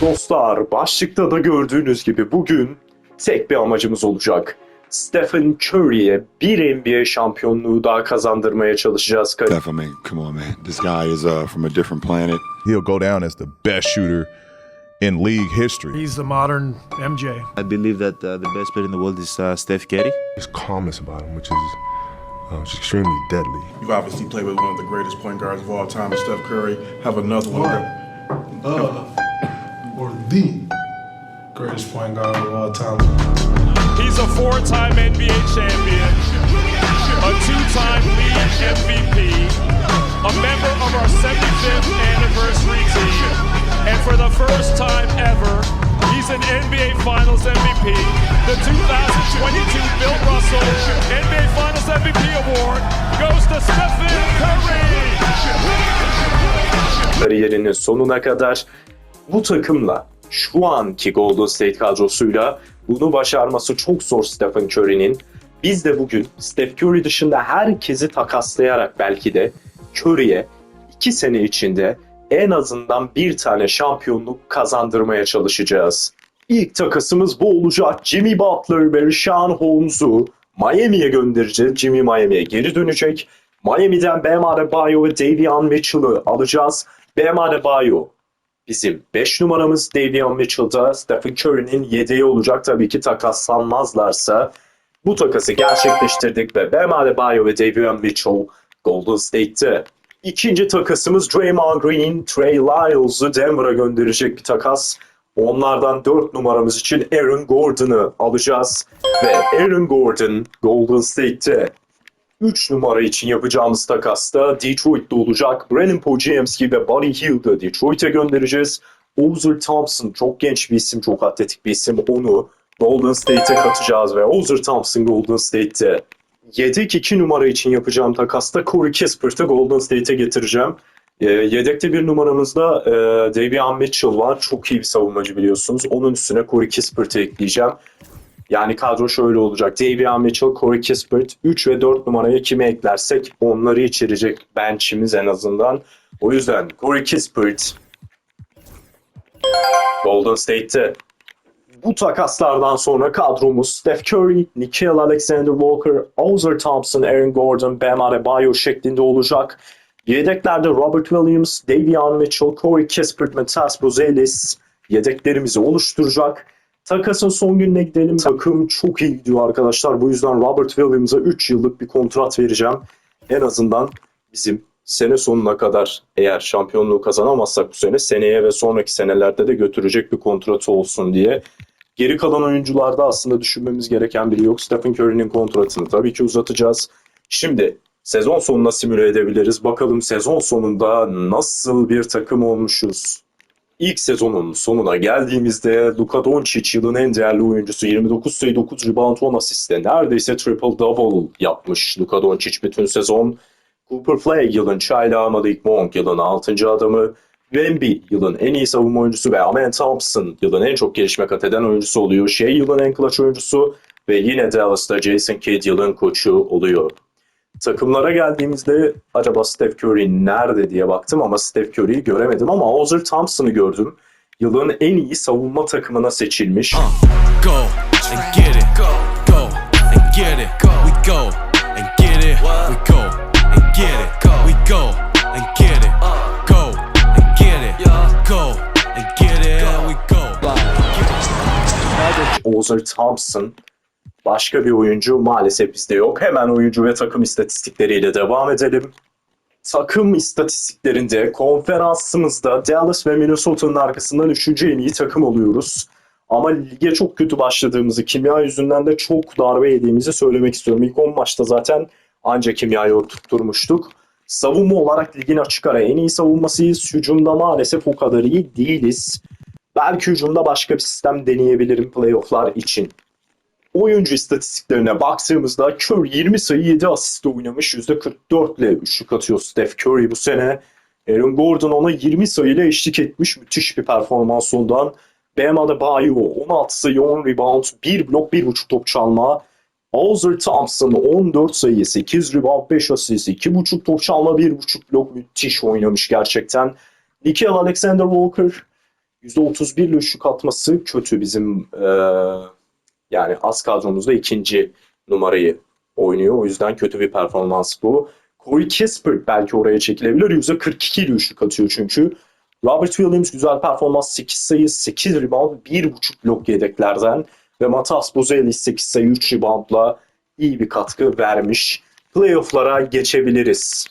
Dostlar, başlıkta da gördüğünüz gibi bugün tek bir amacımız olacak. Stephen Curry'e bir NBA şampiyonluğu daha kazandırmaya çalışacağız. Definitely, come on, man. This guy is uh, from a different planet. He'll go down as the best shooter in league history. He's the modern MJ. I believe that uh, the best player in the world is uh, Steph Curry. There's calmness about him, which is uh, is extremely deadly. You've obviously played with one of the greatest point guards of all time, Steph Curry. Have another one. of or the greatest point guard of all time. He's a four-time NBA champion, a two-time league MVP, a member of our 75th anniversary team, and for the first time ever, he's an NBA Finals MVP. The 2022 Bill Russell NBA Finals MVP award goes to Stephen Curry. kariyerinin sonuna kadar bu takımla şu anki Golden State kadrosuyla bunu başarması çok zor Stephen Curry'nin. Biz de bugün Steph Curry dışında herkesi takaslayarak belki de Curry'e iki sene içinde en azından bir tane şampiyonluk kazandırmaya çalışacağız. İlk takasımız bu olacak. Jimmy Butler ve Sean Holmes'u Miami'ye göndereceğiz. Jimmy Miami'ye geri dönecek. Miami'den Bam Adebayo ve Davion Mitchell'ı alacağız. Bam Adebayo bizim 5 numaramız. Davion Mitchell'da Stephen Curry'nin yedeği olacak. Tabii ki takaslanmazlarsa bu takası gerçekleştirdik ve Bam Adebayo ve Davion Mitchell Golden State'te. İkinci takasımız Draymond Green, Trey Lyles'ı Denver'a gönderecek bir takas. Onlardan 4 numaramız için Aaron Gordon'ı alacağız. Ve Aaron Gordon Golden State'te 3 numara için yapacağımız takasta Detroit'te olacak. Brandon Podziemski ve Buddy Hield'ı Detroit'e göndereceğiz. Ozil Thompson çok genç bir isim, çok atletik bir isim. Onu Golden State'e katacağız ve Ozil Thompson Golden State'te. Yedek 2 numara için yapacağım takasta Corey Kispert'ı Golden State'e getireceğim. E, yedekte bir numaramızda e, Davion Mitchell var. Çok iyi bir savunmacı biliyorsunuz. Onun üstüne Corey Kispert'ı ekleyeceğim. Yani kadro şöyle olacak. Davion Mitchell, Corey Kispert 3 ve 4 numaraya kimi eklersek onları içerecek bench'imiz en azından. O yüzden Corey Kispert Golden State'te bu takaslardan sonra kadromuz Steph Curry, Nickeil Alexander-Walker, Ozil Thompson, Aaron Gordon, Bam Adebayo şeklinde olacak. Yedeklerde Robert Williams, Davion Mitchell, Corey Kispert, Matas Buzelis yedeklerimizi oluşturacak. Takasın son gününe gidelim. Takım çok iyi gidiyor arkadaşlar. Bu yüzden Robert Williams'a 3 yıllık bir kontrat vereceğim. En azından bizim sene sonuna kadar eğer şampiyonluğu kazanamazsak bu sene seneye ve sonraki senelerde de götürecek bir kontratı olsun diye. Geri kalan oyuncularda aslında düşünmemiz gereken biri yok. Stephen Curry'nin kontratını tabii ki uzatacağız. Şimdi sezon sonuna simüle edebiliriz. Bakalım sezon sonunda nasıl bir takım olmuşuz. İlk sezonun sonuna geldiğimizde Luka Doncic yılın en değerli oyuncusu 29 sayı 9 rebound 10 asiste neredeyse triple double yapmış Luka Doncic bütün sezon. Cooper Flag yılın çaylağı Malik Monk yılın 6. adamı. Wemby yılın en iyi savunma oyuncusu ve Amen Thompson yılın en çok gelişme kat eden oyuncusu oluyor. Shea yılın en clutch oyuncusu ve yine Dallas'ta Jason Kidd yılın koçu oluyor. Takımlara geldiğimizde acaba Steph Curry nerede diye baktım ama Steph Curry'yi göremedim ama Ozil Thompson'ı gördüm. Yılın en iyi savunma takımına seçilmiş. Go and get it. Go, go and get it. We go and get it. We go and get it. We go and get it. Go and get it. Go and get it. We go. Ozil Thompson başka bir oyuncu maalesef bizde yok. Hemen oyuncu ve takım istatistikleriyle devam edelim. Takım istatistiklerinde konferansımızda Dallas ve Minnesota'nın arkasından 3. en iyi takım oluyoruz. Ama lige çok kötü başladığımızı, kimya yüzünden de çok darbe yediğimizi söylemek istiyorum. İlk 10 maçta zaten ancak kimyayı oturtmuştuk. Savunma olarak ligin açık ara en iyi savunmasıyız. Hücumda maalesef o kadar iyi değiliz. Belki hücumda başka bir sistem deneyebilirim playofflar için. Oyuncu istatistiklerine baktığımızda Curry 20 sayı 7 asiste oynamış. %44 ile üçlük atıyor Steph Curry bu sene. Aaron Gordon ona 20 sayıyla eşlik etmiş. Müthiş bir performans ondan. Bam Adebayo 16 sayı 10 rebound 1 blok 1.5 top çalma. Ozil Thompson 14 sayı 8 rebound 5 asist 2.5 top çalma 1.5 blok müthiş oynamış gerçekten. Nickeil Alexander Walker %31 ile üçlük atması kötü bizim eee, yani az kadromuzda ikinci numarayı oynuyor. O yüzden kötü bir performans bu. Corey Kispert belki oraya çekilebilir. %42 ile üçlük atıyor çünkü. Robert Williams güzel performans 8 sayı 8 rebound 1.5 blok yedeklerden ve Matas Buzelis 8 sayı 3 reboundla iyi bir katkı vermiş. Playoff'lara geçebiliriz.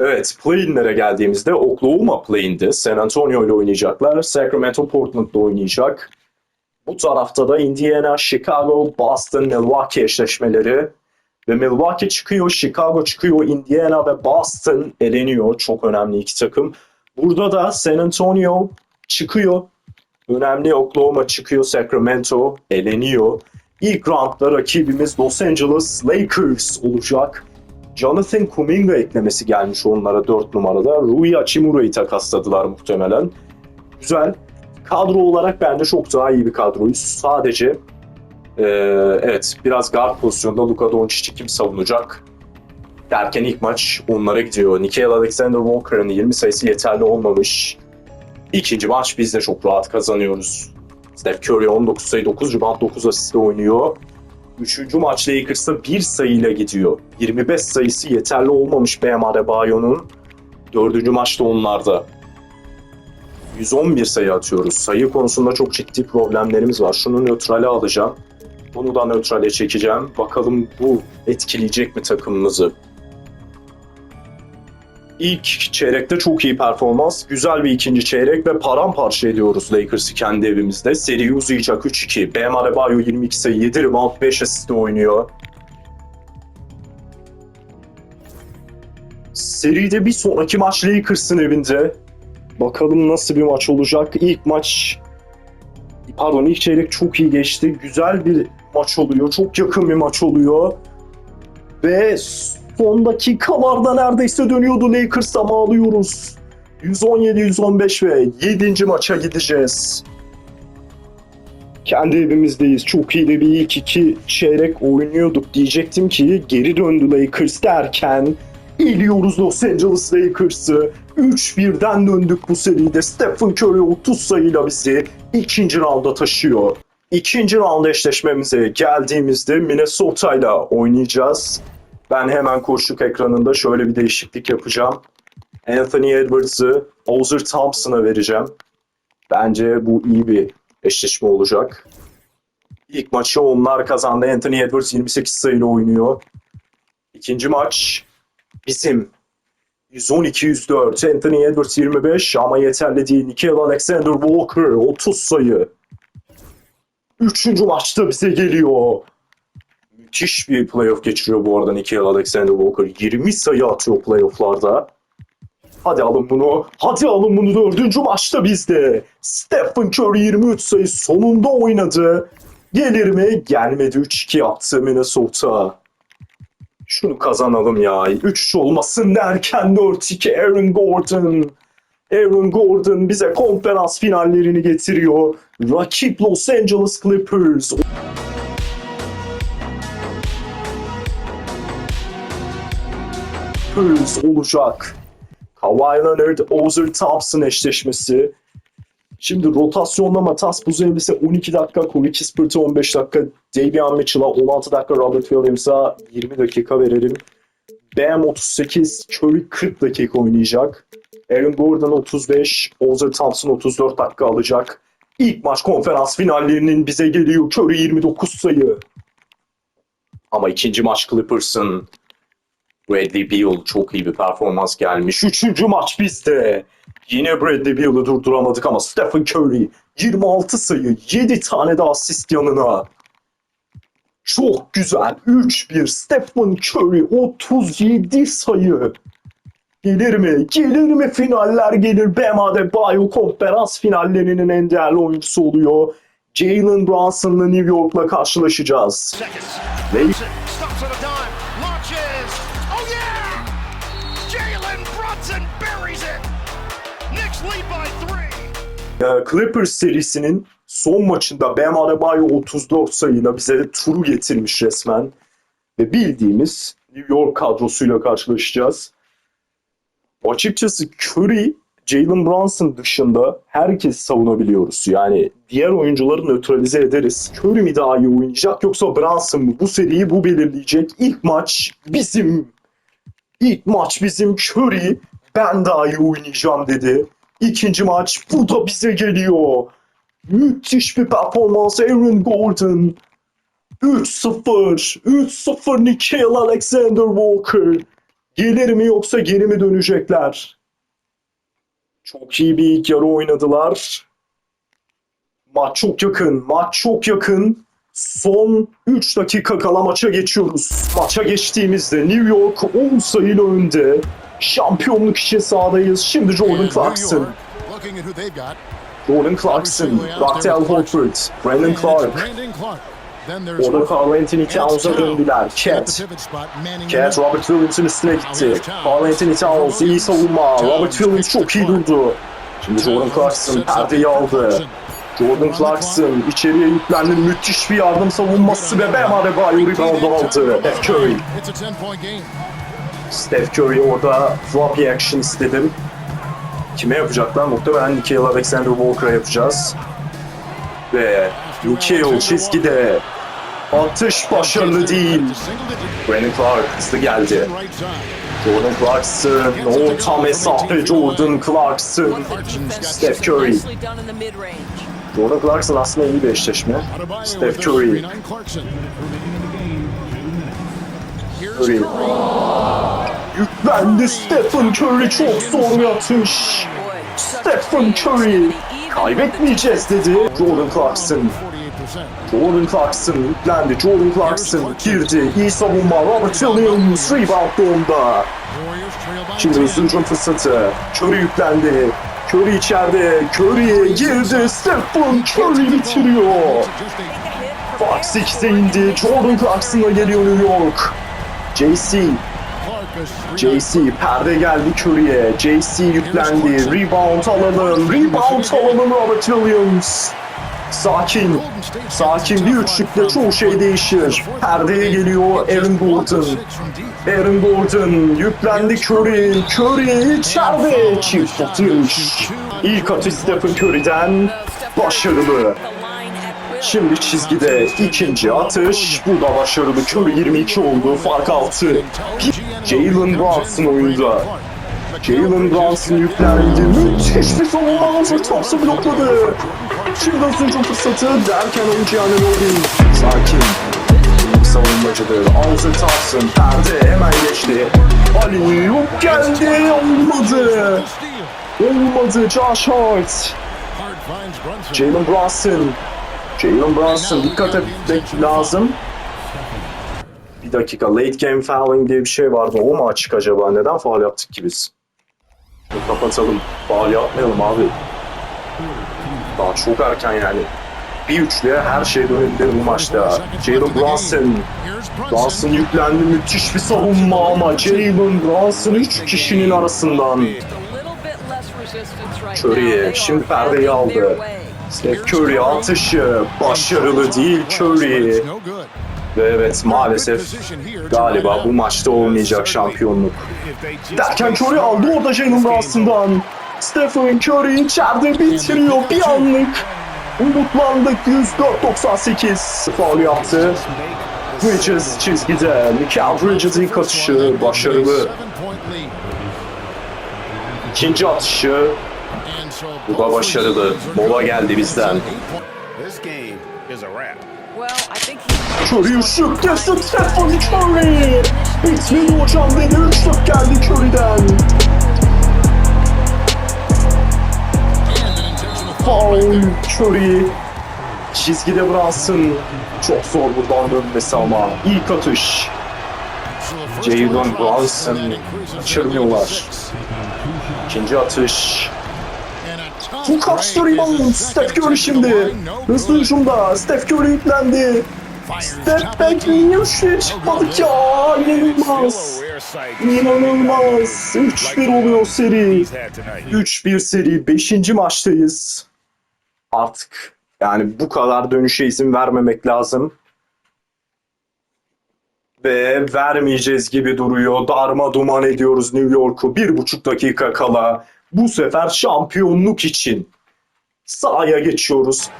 Evet, play-in'lere geldiğimizde Oklahoma play-in'de San Antonio ile oynayacaklar. Sacramento Portland'da oynayacak. Bu tarafta da Indiana, Chicago, Boston, Milwaukee eşleşmeleri. Ve Milwaukee çıkıyor, Chicago çıkıyor, Indiana ve Boston eleniyor. Çok önemli iki takım. Burada da San Antonio çıkıyor. Önemli Oklahoma çıkıyor, Sacramento eleniyor. İlk roundda rakibimiz Los Angeles Lakers olacak. Jonathan Kuminga eklemesi gelmiş onlara 4 numarada. Rui Hachimura'yı takasladılar muhtemelen. Güzel. Kadro olarak bence çok daha iyi bir kadroyuz. Sadece eee, evet biraz guard pozisyonda Luka Doncic'i kim savunacak? Derken ilk maç onlara gidiyor. Nickeil Alexander Walker'ın 20 sayısı yeterli olmamış. İkinci maç biz de çok rahat kazanıyoruz. Steph Curry 19 sayı 9 rebound 9 asiste oynuyor. Üçüncü maç Lakers'ta bir sayıyla gidiyor. 25 sayısı yeterli olmamış Bam Adebayo'nun. Dördüncü maçta onlarda. 111 sayı atıyoruz. Sayı konusunda çok ciddi problemlerimiz var. Şunu nötrale alacağım. Bunu da nötrale çekeceğim. Bakalım bu etkileyecek mi takımımızı? İlk çeyrekte çok iyi performans. Güzel bir ikinci çeyrek ve paramparça ediyoruz Lakers'ı kendi evimizde. Seri uzayacak 3-2. Bam Adebayo 22 sayı 7 rebound 5 asiste oynuyor. Seride bir sonraki maç Lakers'ın evinde. Bakalım nasıl bir maç olacak. İlk maç pardon ilk çeyrek çok iyi geçti. Güzel bir maç oluyor. Çok yakın bir maç oluyor. Ve son dakikalarda neredeyse dönüyordu Lakers ama alıyoruz. 117-115 ve 7. maça gideceğiz. Kendi evimizdeyiz. Çok iyi de bir ilk iki çeyrek oynuyorduk. Diyecektim ki geri döndü Lakers derken eliyoruz Los Angeles Lakers'ı. 3-1'den döndük bu seride. Stephen Curry 30 sayıyla bizi ikinci rounda taşıyor. İkinci round eşleşmemize geldiğimizde Minnesota ile oynayacağız. Ben hemen koşuk ekranında şöyle bir değişiklik yapacağım. Anthony Edwards'ı Ozer Thompson'a vereceğim. Bence bu iyi bir eşleşme olacak. İlk maçı onlar kazandı. Anthony Edwards 28 sayıyla oynuyor. İkinci maç bizim 112-104. Anthony Edwards 25 ama yeterli değil. Nickeil Alexander Walker 30 sayı. Üçüncü maçta bize geliyor. Müthiş bir playoff geçiriyor bu arada Nickeil Alexander Walker. 20 sayı atıyor playofflarda. Hadi alın bunu. Hadi alın bunu dördüncü maçta bizde. Stephen Curry 23 sayı sonunda oynadı. Gelir mi? Gelmedi 3-2 yaptı Minnesota. Şunu kazanalım ya. 3 olmasın derken 4-2 Aaron Gordon. Aaron Gordon bize konferans finallerini getiriyor. Rakip Los Angeles Clippers. Clippers olacak. Kawhi Leonard, Ozer Thompson eşleşmesi. Şimdi rotasyonla Matas Buzelis'e 12 dakika, Corey Kispert'e 15 dakika, Davion Mitchell'a 16 dakika, Robert Williams'a 20 dakika verelim. Bam 38, Curry 40 dakika oynayacak. Aaron Gordon 35, Ozer Thompson 34 dakika alacak. İlk maç konferans finallerinin bize geliyor. Curry 29 sayı. Ama ikinci maç Clippers'ın Bradley Beal çok iyi bir performans gelmiş. Üçüncü maç bizde. Yine Bradley Beal'ı durduramadık ama Stephen Curry 26 sayı, 7 tane de asist yanına. Çok güzel. 3-1 Stephen Curry 37 sayı. Gelir mi? Gelir mi? Finaller gelir. Bam Adebayo konferans finallerinin en değerli oyuncusu oluyor. Jalen Brunson'la New York'la karşılaşacağız. Ve Clippers serisinin son maçında Bam Adebayo 34 sayıyla bize turu getirmiş resmen. Ve bildiğimiz New York kadrosuyla karşılaşacağız. Açıkçası Curry, Jalen Brunson dışında herkes savunabiliyoruz. Yani diğer oyuncuları nötralize ederiz. Curry mi daha iyi oynayacak yoksa Brunson mı? Bu seriyi bu belirleyecek. İlk maç bizim. İlk maç bizim Curry. Ben daha iyi oynayacağım dedi. İkinci maç bu da bize geliyor. Müthiş bir performans Aaron Gordon. 3-0. 3-0 Nickel Alexander Walker. Gelir mi yoksa geri mi dönecekler? Çok iyi bir ilk yarı oynadılar. Maç çok yakın. Maç çok yakın. Son 3 dakika kala maça geçiyoruz. Maça geçtiğimizde New York 10 sayıyla önde. Şampiyonluk için sahadayız. Şimdi Jordan Clarkson. Jordan Clarkson, Raquel Horford, Brandon Clark. Orada Carl Anthony Towns'a döndüler. Cat. Cat Robert Williams'ın üstüne gitti. Carl Anthony Towns iyi savunma. Robert Williams çok iyi durdu. Şimdi Jordan Clarkson perdeyi aldı. Jordan Clarkson içeriye yüklendi. Müthiş bir yardım savunması ve Bam Adebayo rebound aldı. Curry. It's a 10 point game. Steph Curry orada floppy action istedim. Kime yapacaklar? Muhtemelen Nickeil Alexander Walker'a yapacağız. Ve Nickeil çizgide atış başarılı değil. Brandon Clark hızlı geldi. Jordan Clarkson, orta mesafe Jordan Clarkson. Steph Curry. Jordan Clarkson aslında iyi bir eşleşme. Steph Curry. 3-9 Clarkson. Here's Curry. Yüklendi Stephen Curry çok zor bir atış. Stephen Curry kaybetmeyeceğiz dedi. Jordan Clarkson. 48%. Jordan Clarkson yüklendi. Jordan Clarkson girdi. İyi savunma. Robert Williams rebound onda. Şimdi 10. hızlı hücum fırsatı. Curry yüklendi. Curry içeride. Curry'e girdi. Stephen Curry bitiriyor. Fox 8'e indi. Jordan Clarkson'la geliyor New York. JC. JC perde geldi Curry'e. JC yüklendi. Rebound alalım. Rebound alalım Robert Williams. Sakin. Sakin bir üçlükle çoğu şey değişir. Perdeye geliyor Aaron Gordon. Aaron Gordon yüklendi Curry. Curry içeride çift atış. İlk atış Stephen Curry'den başarılı. Şimdi çizgide ikinci atış. Bu da başarılı. Curry 22 oldu. Fark 6. Jalen Brunson oyunda. Jalen Brunson yüklendi. Müthiş bir savunma hazır. Thompson blokladı. Şimdi hızlıca fırsatı derken oyuncu yani Robin. Sakin. Savunmacıdır. Aldı Thompson. Perde hemen geçti. Ali yok geldi. Olmadı. Olmadı. Josh Hart. Jalen Brunson. Jalen Brunson dikkat etmek lazım. Bir dakika late game fouling diye bir şey vardı. O mu açık acaba? Neden faul yaptık ki biz? Kapatalım. Faul yapmayalım abi. Daha çok erken yani. Bir üçlüye her şey dönebilir bu maçta. Jalen Brunson. Brunson. Yüklendi. Müthiş bir savunma ama Jalen Brunson 3 kişinin arasından. Curry'e şimdi perdeyi aldı. Steph Curry atışı başarılı değil Curry. Ve evet maalesef galiba bu maçta olmayacak şampiyonluk. Derken Curry aldı orada Jalen Brunson'dan. Stephen Curry içeride bitiriyor bir anlık. Umutlandık 104-98. Faul yaptı. Bridges çizgide. Mikael Bridges ilk atışı başarılı. İkinci atışı bu da başarılı. Mola geldi bizden. This game is a wrap. Curry üçlük kesin Stephen Curry. Bitmedi hocam dedi üçlük geldi Curry'den. Foul Curry. Çizgide Brunson. Çok zor buradan dönmesi ama. ilk atış. Jalen Brunson kaçırmıyorlar. İkinci atış. Bu kaçtı rebound. Steph Curry şimdi. Hızlı hücumda. Steph Curry yüklendi. Fires Step top back 18. niye üçlüye çıkmadık ya? İnanılmaz. İnanılmaz. 3-1 oluyor seri. 3-1 seri. 5. maçtayız. Artık yani bu kadar dönüşe izin vermemek lazım. Ve vermeyeceğiz gibi duruyor. Darma duman ediyoruz New York'u. Bir buçuk dakika kala. Bu sefer şampiyonluk için sahaya geçiyoruz.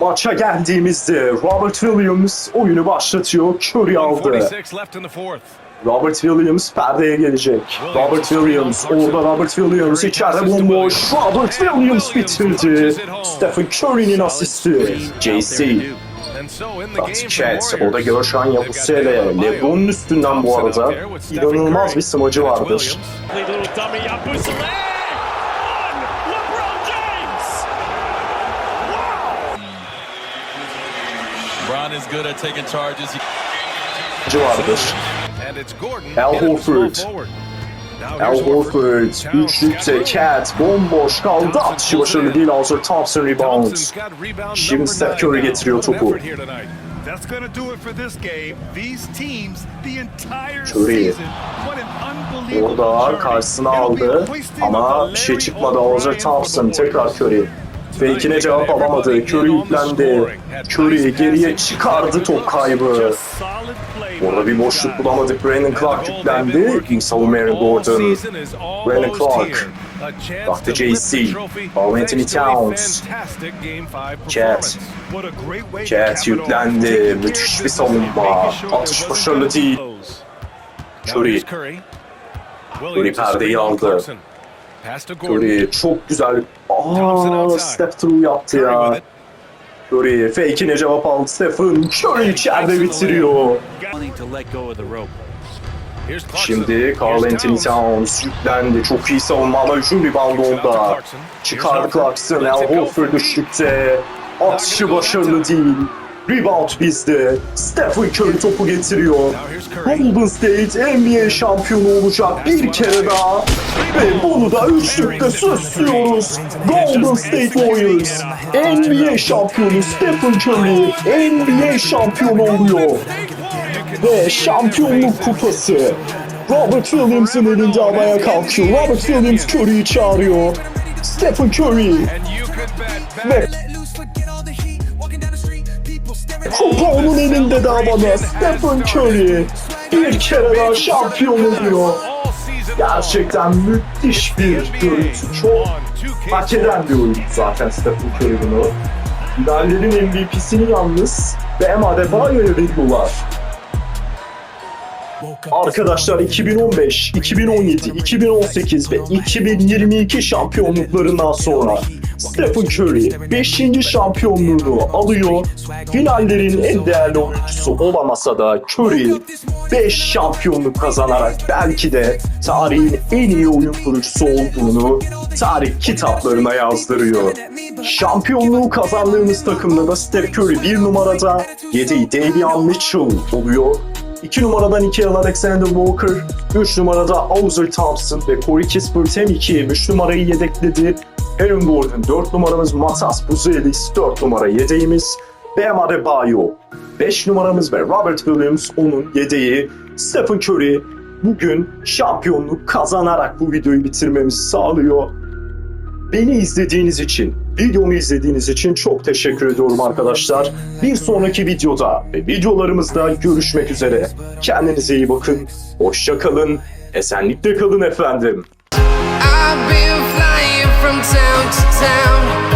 Maça geldiğimizde Robert Williams oyunu başlatıyor. Curry aldı. 46 left in the fourth. Robert Williams perdeye gelecek. Robert Williams orada Robert Williams içeride bomboş. Robert Williams bitirdi. Stephen Curry'nin asisti. JC. Chat, Warriors, o da Görşan. Dejounte Murray. Lebron'un üstünden bu arada inanılmaz bir smacı vardır. Good at taking charges. Gordon. Al Horford. Al Horford, üçlükte got Cat, bomboş kaldı. Atışı başarılı değil. Alzer Thompson rebound. Şimdi Steph Curry getiriyor topu. That's going to do it for this game. These teams, the entire Curry. season. What an unbelievable Orada karşısına aldı ama bir şey çıkmadı. The Thompson tekrar Curry. Fake'ine cevap alamadı. Curry yüklendi. Curry geriye çıkardı top kaybı. Orada bir boşluk bulamadık. Brandon Clark yüklendi. İlk savunma Aaron Gordon. Brandon Clark. Baktı JC. Carl Anthony Towns. Cat. Cat yüklendi. Müthiş bir savunma. Atış başarılı değil. Curry. Curry perdeyi aldı. Curry çok güzel. Aa, step through yaptı ya. Curry fake'ine cevap aldı. Stephen Curry içeride bitiriyor. Şimdi Carl Anthony Towns yüklendi. Çok iyi savunma ama hücum reboundu onda. Çıkardı Clarkson. Al Horford üçlükte. Atışı başarılı değil. Rebound bizde. Stephen Curry topu getiriyor. Golden State NBA şampiyonu olacak bir kere daha. Ve bunu da üçlükte süslüyoruz. Golden State Warriors NBA şampiyonu Stephen Curry NBA şampiyonu oluyor. Ve şampiyonluk kupası Robert Williams'ın elinde havaya kalkıyor. Robert Williams Curry'i çağırıyor. Stephen Curry ve kupa onun elinde daha bana. Stephen Curry bir kere daha şampiyon oluyor. Gerçekten müthiş bir görüntü. Çok hak eden bir oyuncu zaten Stephen Curry bunu. Finallerin MVP'sini yalnız Bam Adebayo'ya veriyorlar. Arkadaşlar 2015, 2017, 2018 ve 2022 şampiyonluklarından sonra Stephen Curry 5. şampiyonluğunu alıyor. Finallerin en değerli oyuncusu olamasa da Curry 5 şampiyonluk kazanarak belki de tarihin en iyi oyun kurucusu olduğunu tarih kitaplarına yazdırıyor. Şampiyonluğu kazandığımız takımda da Steph Curry bir numarada, yedeği Davion Mitchell oluyor. 2 numaradan 2 Alexander Walker, 3 numarada Auser Thompson ve Corey Kispert hem 2 hem 3 numarayı yedekledi. Gordon 4 numaramız Matas Buzelis 4 numara yedeğimiz. Bam Adebayo 5 numaramız ve Robert Williams onun yedeği. Stephen Curry bugün şampiyonluk kazanarak bu videoyu bitirmemizi sağlıyor. Beni izlediğiniz için, videomu izlediğiniz için çok teşekkür ediyorum arkadaşlar. Bir sonraki videoda ve videolarımızda görüşmek üzere. Kendinize iyi bakın, hoşça kalın, esenlikle kalın efendim. I've been town to town.